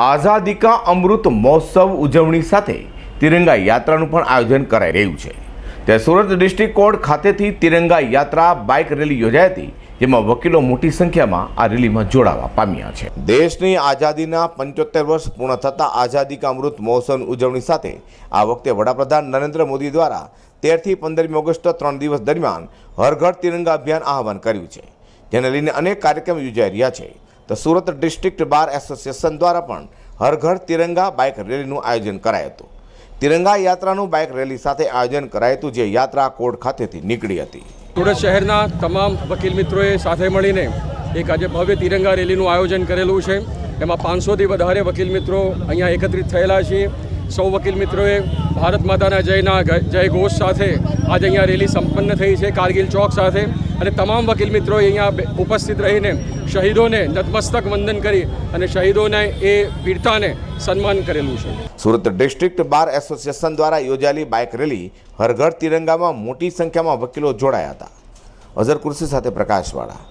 આઝાદી કા અમૃત મહોત્સવ ઉજવણી સાથે તિરંગા યાત્રાનું પણ આયોજન કરાઈ રહ્યું છે. ત્યાં સુરત ડિસ્ટ્રિક્ટ કોર્ટ ખાતેથી તિરંગા યાત્રા બાઇક રેલી યોજાઈ હતી, જેમાં વકીલો મોટી સંખ્યામાં આ રેલીમાં જોડાવા પામ્યા છે. દેશની આઝાદીના પંચોતેર વર્ષ પૂર્ણ થતા આઝાદી કા અમૃત મહોત્સવની ઉજવણી સાથે આ વખતે વડાપ્રધાન નરેન્દ્ર મોદી દ્વારા તેરથી પંદરમી ઓગસ્ટ ત્રણ દિવસ દરમિયાન હર ઘર તિરંગા અભિયાન આહવાન કર્યું છે, જેને લઈને અનેક કાર્યક્રમ યોજાઈ રહ્યા છે. તો સુરત ડિસ્ટ્રિક્ટ બાર એસોસિએશન દ્વારા પણ હર ઘર તિરંગા બાઇક રેલીનું આયોજન કરાયું હતું. તિરંગા યાત્રાનું બાઇક રેલી સાથે આયોજન કરાયું હતું, જે યાત્રા કોર્ટ ખાતેથી નીકળી હતી. સુરત શહેરના તમામ વકીલ મિત્રોએ સાથે મળીને એક આજે ભવ્ય તિરંગા રેલીનું આયોજન કરેલું છે. એમાં પાંચસોથી વધારે વકીલ મિત્રો અહીંયા એકત્રિત થયેલા છીએ સૌ વકીલ મિત્રોએ ભારત માતાના જયના જય ઘોષ સાથે આજે અહીંયા રેલી સંપન્ન થઈ છે, કારગિલ ચોક સાથે. અને તમામ વકીલ મિત્રોએ અહીંયા ઉપસ્થિત રહીને શહીદોને નતમસ્તક વંદન કરી અને શહીદોને એ વીરતાને સન્માન કરેલું છે. સુરત ડિસ્ટ્રિક્ટ બાર એસોસિએશન દ્વારા યોજાયેલી બાઇક રેલી હરઘર તિરંગામાં મોટી સંખ્યામાં વકીલો જોડાયા હતા. અઝર કુર્સી સાથે પ્રકાશવાળા.